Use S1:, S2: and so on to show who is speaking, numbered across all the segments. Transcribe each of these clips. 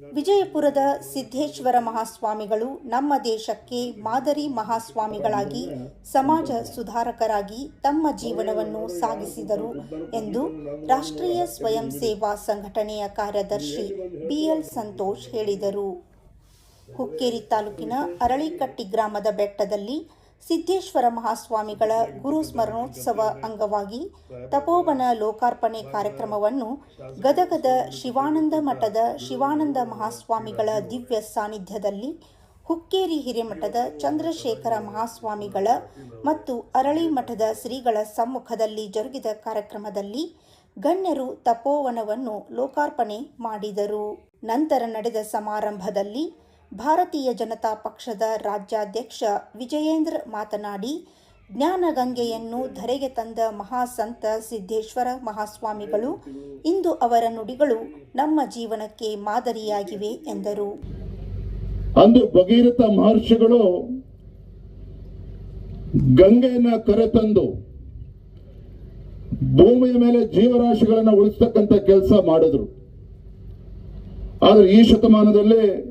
S1: ವಿಜಯಪುರದ ಸಿದ್ದೇಶ್ವರ ಮಹಾಸ್ವಾಮಿಗಳು ನಮ್ಮ ದೇಶಕ್ಕೆ ಮಾದರಿ ಮಹಾಸ್ವಾಮಿಗಳಾಗಿ, ಸಮಾಜ ಸುಧಾರಕರಾಗಿ ತಮ್ಮ ಜೀವನವನ್ನು ಸಾಗಿಸಿದರು ಎಂದು ರಾಷ್ಟ್ರೀಯ ಸ್ವಯಂ ಸೇವಾ ಸಂಘಟನೆಯ ಕಾರ್ಯದರ್ಶಿ ಬಿಎಲ್ ಸಂತೋಷ್ ಹೇಳಿದರು. ಹುಕ್ಕೇರಿ ತಾಲೂಕಿನ ಅರಳಿಕಟ್ಟಿ ಗ್ರಾಮದ ಬೆಟ್ಟದಲ್ಲಿ ಸಿದ್ದೇಶ್ವರ ಮಹಾಸ್ವಾಮಿಗಳ ಗುರು ಸ್ಮರಣೋತ್ಸವ ಅಂಗವಾಗಿ ತಪೋವನ ಲೋಕಾರ್ಪಣೆ ಕಾರ್ಯಕ್ರಮವನ್ನು ಗದಗದ ಶಿವಾನಂದ ಮಠದ ಶಿವಾನಂದ ಮಹಾಸ್ವಾಮಿಗಳ ದಿವ್ಯ ಸಾನ್ನಿಧ್ಯದಲ್ಲಿ ಹುಕ್ಕೇರಿ ಹಿರೇಮಠದ ಚಂದ್ರಶೇಖರ ಮಹಾಸ್ವಾಮಿಗಳ ಮತ್ತು ಅರಳಿ ಮಠದ ಶ್ರೀಗಳ ಸಮ್ಮುಖದಲ್ಲಿ ಜರುಗಿದ ಕಾರ್ಯಕ್ರಮದಲ್ಲಿ ಗಣ್ಯರು ತಪೋವನವನ್ನು ಲೋಕಾರ್ಪಣೆ ಮಾಡಿದರು. ನಂತರ ನಡೆದ ಸಮಾರಂಭದಲ್ಲಿ ಭಾರತೀಯ ಜನತಾ ಪಕ್ಷದ ರಾಜ್ಯಾಧ್ಯಕ್ಷ ವಿಜಯೇಂದ್ರ ಮಾತನಾಡಿ ಜ್ಞಾನಗಂಗೆಯನ್ನು ಧರೆಗೆ ತಂದ ಮಹಾಸಂತ ಸಿದ್ದೇಶ್ವರ ಮಹಾಸ್ವಾಮಿಗಳು ಇಂದು ಅವರ ನುಡಿಗಳು ನಮ್ಮ ಜೀವನಕ್ಕೆ ಮಾದರಿಯಾಗಿವೆ ಎಂದರು.
S2: ಅಂದು ಭಗೀರಥ ಮಹರ್ಷಿಗಳು ಗಂಗೆಯನ್ನ ಕರೆತಂದು ಭೂಮಿಯ ಮೇಲೆ ಜೀವರಾಶಿಗಳನ್ನು ಉಳಿಸ್ತಕ್ಕಂಥ ಕೆಲಸ ಮಾಡಿದ್ರು. ಆದರೆ ಈ ಶತಮಾನದಲ್ಲಿ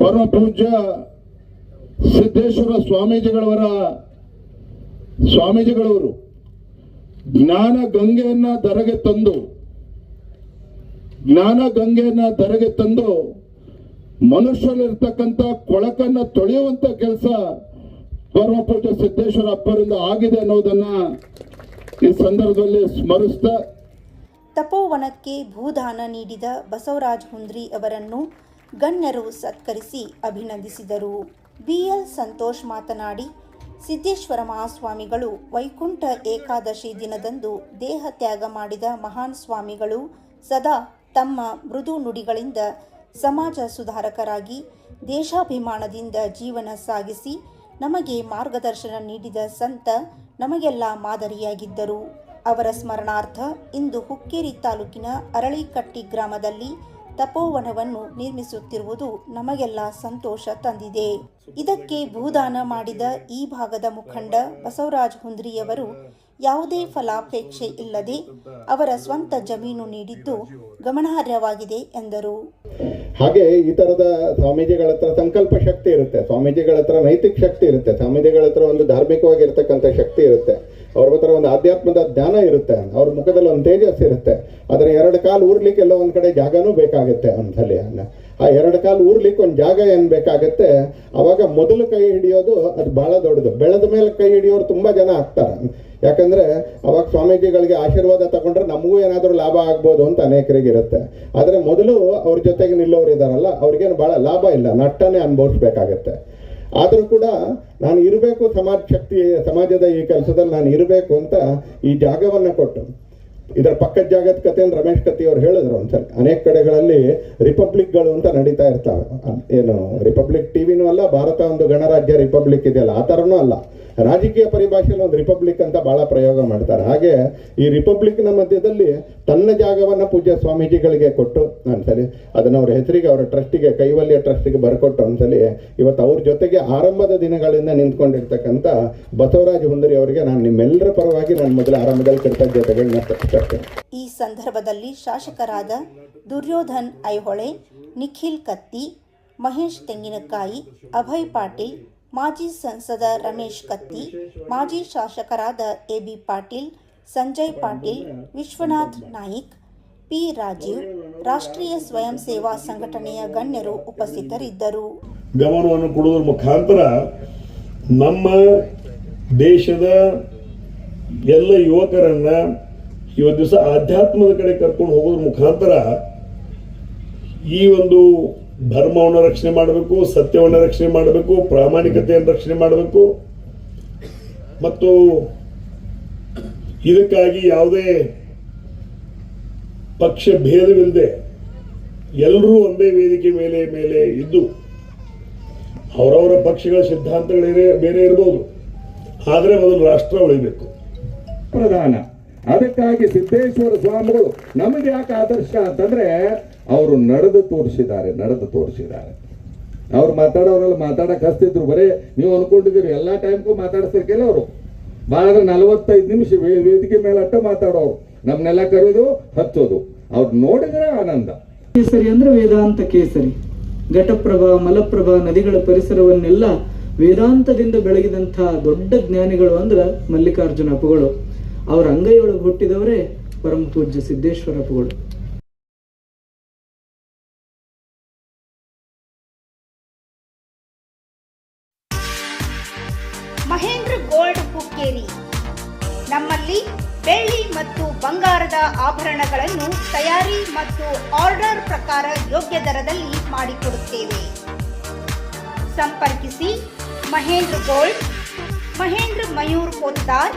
S2: ಪರಮ ಪೂಜ್ಯ ಸಿದ್ದೇಶ್ವರ ಸ್ವಾಮೀಜಿಗಳವರ ಸ್ವಾಮೀಜಿಗಳವರು ಜ್ಞಾನ ಗಂಗೆಯನ್ನ ದರಗೆ ತಂದು, ಜ್ಞಾನ ಗಂಗೆಯನ್ನ ದರಗೆ ತಂದು ಮನುಷ್ಯರಲ್ಲಿರ್ತಕ್ಕಂಥ ಕೊಳಕನ್ನ ತೊಳೆಯುವಂತ ಕೆಲಸ ಪರಮ ಪೂಜ್ಯ ಸಿದ್ದೇಶ್ವರ ಅಪ್ಪರಿಂದ ಆಗಿದೆ ಅನ್ನೋದನ್ನ ಈ ಸಂದರ್ಭದಲ್ಲಿ ಸ್ಮರಿಸ್ತಾ
S1: ತಪೋವನಕ್ಕೆ ಭೂದಾನ ನೀಡಿದ ಬಸವರಾಜ್ ಹುಂದ್ರಿ ಅವರನ್ನು ಗಣ್ಯರು ಸತ್ಕರಿಸಿ ಅಭಿನಂದಿಸಿದರು. ಬಿಎಲ್ ಸಂತೋಷ್ ಮಾತನಾಡಿ, ಸಿದ್ದೇಶ್ವರ ಮಹಾಸ್ವಾಮಿಗಳು ವೈಕುಂಠ ಏಕಾದಶಿ ದಿನದಂದು ದೇಹ ತ್ಯಾಗ ಮಾಡಿದ ಮಹಾನ್ ಸ್ವಾಮಿಗಳು ಸದಾ ತಮ್ಮ ಮೃದು ನುಡಿಗಳಿಂದ ಸಮಾಜ ಸುಧಾರಕರಾಗಿ, ದೇಶಾಭಿಮಾನದಿಂದ ಜೀವನ ಸಾಗಿಸಿ ನಮಗೆ ಮಾರ್ಗದರ್ಶನ ನೀಡಿದ ಸಂತ ನಮಗೆಲ್ಲ ಮಾದರಿಯಾಗಿದ್ದರು. ಅವರ ಸ್ಮರಣಾರ್ಥ ಇಂದು ಹುಕ್ಕೇರಿ ತಾಲೂಕಿನ ಅರಳಿಕಟ್ಟಿ ಗ್ರಾಮದಲ್ಲಿ ತಪೋವನವನ್ನು ನಿರ್ಮಿಸುತ್ತಿರುವುದು ನಮಗೆಲ್ಲ ಸಂತೋಷ ತಂದಿದೆ. ಇದಕ್ಕೆ ಭೂದಾನ ಮಾಡಿದ ಈ ಭಾಗದ ಮುಖಂಡ ಬಸವರಾಜ್ ಹುಂದ್ರಿಯವರು ಯಾವುದೇ ಫಲಾಪೇಕ್ಷೆ ಇಲ್ಲದೆ ಅವರ ಸ್ವಂತ ಜಮೀನು ನೀಡಿದ್ದು ಗಮನಾರ್ಹವಾಗಿದೆ ಎಂದರು.
S3: ಹಾಗೆ ಈ ತರದ ಸ್ವಾಮೀಜಿಗಳ ಹತ್ರ ಸಂಕಲ್ಪ ಶಕ್ತಿ ಇರುತ್ತೆ. ಸ್ವಾಮೀಜಿಗಳ ಹತ್ರ ನೈತಿಕ ಶಕ್ತಿ ಇರುತ್ತೆ. ಸ್ವಾಮೀಜಿಗಳ ಹತ್ರ ಒಂದು ಧಾರ್ಮಿಕವಾಗಿರ್ತಕ್ಕಂಥ ಶಕ್ತಿ ಇರುತ್ತೆ. ಅವ್ರ ಹತ್ರ ಒಂದು ಆಧ್ಯಾತ್ಮದ ಧ್ಯಾನ ಇರುತ್ತೆ. ಅವ್ರ ಮುಖದಲ್ಲಿ ಒಂದು ತೇಜಸ್ ಇರುತ್ತೆ. ಅದರ ಎರಡು ಕಾಲು ಊರ್ಲಿಕ್ಕೆ ಎಲ್ಲ ಒಂದ್ ಕಡೆ ಜಾಗನೂ ಬೇಕಾಗುತ್ತೆ ಒಂದ್ಸಲಿ ಆ ಎರಡು ಕಾಲು ಊರ್ಲಿಕ್ಕೆ ಒಂದು ಜಾಗ ಏನು ಬೇಕಾಗತ್ತೆ? ಅವಾಗ ಮೊದಲು ಕೈ ಹಿಡಿಯೋದು ಅದು ಬಹಳ ದೊಡ್ಡದು. ಬೆಳೆದ ಮೇಲೆ ಕೈ ಹಿಡಿಯೋರು ತುಂಬಾ ಜನ ಆಗ್ತಾರೆ. ಯಾಕಂದ್ರೆ ಅವಾಗ ಸ್ವಾಮೀಜಿಗಳಿಗೆ ಆಶೀರ್ವಾದ ತಗೊಂಡ್ರೆ ನಮಗೂ ಏನಾದರೂ ಲಾಭ ಆಗ್ಬೋದು ಅಂತ ಅನೇಕರಿಗೆ ಇರುತ್ತೆ. ಆದ್ರೆ ಮೊದಲು ಅವ್ರ ಜೊತೆಗೆ ನಿಲ್ಲೋರು ಇದಾರಲ್ಲ, ಅವ್ರಿಗೇನು ಬಹಳ ಲಾಭ ಇಲ್ಲ. ನಟ್ಟನೇ ಅನುಭವಿಸ್ಬೇಕಾಗತ್ತೆ. ಆದರೂ ಕೂಡ ನಾನು ಇರಬೇಕು ಸಮಾಜ ಶಕ್ತಿ ಸಮಾಜದ ಈ ಕೆಲಸದಲ್ಲಿ ನಾನು ಇರಬೇಕು ಅಂತ ಈ ಜಾಗವನ್ನ ಕೊಟ್ಟು ಇದರ ಪಕ್ಕದ ಜಾಗದ ಕಥೆಯನ್ನು ರಮೇಶ್ ಕತ್ತಿ ಅವ್ರು ಹೇಳಿದ್ರು ಒಂದ್ಸಲ. ಅನೇಕ ಕಡೆಗಳಲ್ಲಿ ರಿಪಬ್ಲಿಕ್ಗಳು ಅಂತ ನಡೀತಾ ಇರ್ತಾವೆ. ಏನು, ರಿಪಬ್ಲಿಕ್ ಟಿವಿನೂ ಅಲ್ಲ, ಭಾರತ ಒಂದು ಗಣರಾಜ್ಯ ರಿಪಬ್ಲಿಕ್ ಇದೆಯಲ್ಲ, ಆ ಥರನೂ ಅಲ್ಲ. ರಾಜಕೀಯ ಪರಿಭಾಷೆಯಲ್ಲಿ ಒಂದು ರಿಪಬ್ಲಿಕ್ ಅಂತ ಬಹಳ ಪ್ರಯೋಗ ಮಾಡ್ತಾರೆ. ಹಾಗೆ ಈ ರಿಪಬ್ಲಿಕ್ನ ಮಧ್ಯದಲ್ಲಿ ತನ್ನ ಜಾಗವನ್ನ ಪೂಜ್ಯ ಸ್ವಾಮೀಜಿಗಳಿಗೆ ಕೊಟ್ಟು ಒಂದ್ಸಲಿ ಅದನ್ನ ಅವ್ರ ಹೆಸರಿಗೆ, ಅವರ ಟ್ರಸ್ಟಿಗೆ, ಕೈವಲ್ಯ ಟ್ರಸ್ಟಿಗೆ ಬರ್ಕೊಟ್ಟು ಒಂದ್ಸಲಿ ಇವತ್ತು ಅವ್ರ ಜೊತೆಗೆ ಆರಂಭದ ದಿನಗಳಿಂದ ನಿಂತ್ಕೊಂಡಿರ್ತಕ್ಕಂಥ ಬಸವರಾಜ ಹುಂದರಿ ಅವರಿಗೆ ನಾನು ನಿಮ್ಮೆಲ್ಲರ ಪರವಾಗಿ ನಾನು ಮೊದಲು ಆರಂಭದಲ್ಲಿ ಕೃತಜ್ಞತೆಗಳನ್ನ
S1: ಈ ಸಂದರ್ಭದಲ್ಲಿ ಶಾಸಕರಾದ ದುರ್ಯೋಧನ್ ಐಹೊಳೆ ನಿಖಿಲ್ ಕತ್ತಿ ಮಹೇಶ್ ತೆಂಗಿನಕಾಯಿ ಅಭಯ್ ಪಾಟೀಲ್ ಮಾಜಿ ಸಂಸದ ರಮೇಶ್ ಕತ್ತಿ ಮಾಜಿ ಶಾಸಕರಾದ A B Patil Sanjay Patil Vishwanath Naik P Rajeev Rashtriya Swayam Seva ಸಂಘಟನೆಯ ಗಣ್ಯರು ಉಪಸ್ಥಿತರಿದ್ದರು.
S4: ಗಮನವನ್ನು ಕೊಡುವುದರ ಮುಖಾಂತರ ನಮ್ಮ ದೇಶದ ಎಲ್ಲ ಯುವಕರನ್ನ ಇವತ್ತು ದಿವಸ ಆಧ್ಯಾತ್ಮದ ಕಡೆ ಕರ್ಕೊಂಡು ಹೋಗೋದ್ರ ಮುಖಾಂತರ ಈ ಒಂದು ಧರ್ಮವನ್ನು ರಕ್ಷಣೆ ಮಾಡಬೇಕು, ಸತ್ಯವನ್ನು ರಕ್ಷಣೆ ಮಾಡಬೇಕು, ಪ್ರಾಮಾಣಿಕತೆಯನ್ನು ರಕ್ಷಣೆ ಮಾಡಬೇಕು. ಮತ್ತು ಇದಕ್ಕಾಗಿ ಯಾವುದೇ ಪಕ್ಷ ಭೇದವಿಲ್ಲದೆ ಎಲ್ಲರೂ ಒಂದೇ ವೇದಿಕೆ ಮೇಲೆ ಮೇಲೆ ಇದ್ದು ಅವರವರ ಪಕ್ಷಗಳ ಸಿದ್ಧಾಂತಗಳೇ ಬೇರೆ- ಇರ್ಬೋದು. ಆದರೆ ಮೊದಲು ರಾಷ್ಟ್ರ ಉಳಿಬೇಕು.
S5: ಪ್ರಧಾನ. ಅದಕ್ಕಾಗಿ ಸಿದ್ದೇಶ್ವರ ಸ್ವಾಮಿಗಳು ನಮಗೆ ಯಾಕೆ ಆದರ್ಶ ಅಂತಂದ್ರೆ ಅವರು ನಡೆದು ತೋರಿಸಿದ್ದಾರೆ ನಡೆದು ತೋರಿಸಿದ್ದಾರೆ. ಅವ್ರು ಮಾತಾಡೋರೆಲ್ಲ, ಮಾತಾಡಕ್ ಹಸ್ತಿದ್ರು ಬರೇ ನೀವು ಅನ್ಕೊಂಡಿದ್ದೀರಿ, ಎಲ್ಲಾ ಟೈಮ್ಗೂ ಮಾತಾಡಿಸ್ತಿರ್ಕಿಲ್ಲ ಅವರು. ಭಾಳ ನಲವತ್ತೈದು ನಿಮಿಷ ವೇದಿಕೆ ಮೇಲೆ ಅಟ್ಟ ಮಾತಾಡೋರು. ನಮ್ನೆಲ್ಲ ಕರೆಯೋದು ಹಚ್ಚೋದು. ಅವ್ರು ನೋಡಿದ್ರೆ ಆನಂದ.
S6: ಕೇಸರಿ ಅಂದ್ರೆ ವೇದಾಂತ ಕೇಸರಿ. ಘಟಪ್ರಭಾ, ಮಲಪ್ರಭಾ ನದಿಗಳ ಪರಿಸರವನ್ನೆಲ್ಲ ವೇದಾಂತದಿಂದ ಬೆಳಗಿದಂತಹ ದೊಡ್ಡ ಜ್ಞಾನಿಗಳು ಅಂದ್ರ ಮಲ್ಲಿಕಾರ್ಜುನ ಅಪ್ಪುಗಳು. ಅವರ ಅಂಗೈಯೊಳಗೆ ಹುಟ್ಟಿದವರೇ ಪರಮ ಪೂಜ್ಯ ಸಿದ್ದೇಶ್ವರ ಅಪ್ಪುಗಳು
S1: ಮಹೇಂದ್ರ ಗೋಲ್ಡ್ ಹುಕ್ಕೇರಿ. ನಮ್ಮಲ್ಲಿ ಬೆಳ್ಳಿ ಮತ್ತು ಬಂಗಾರದ ಆಭರಣಗಳನ್ನು ತಯಾರಿ ಮತ್ತು ಆರ್ಡರ್ ಪ್ರಕಾರ ಯೋಗ್ಯ ದರದಲ್ಲಿ ಮಾಡಿಕೊಡುತ್ತೇವೆ. ಸಂಪರ್ಕಿಸಿ ಮಹೇಂದ್ರ ಗೋಲ್ಡ್, ಮಹೇಂದ್ರ ಮಯೂರ್ ಪೋತ್ತಾರ್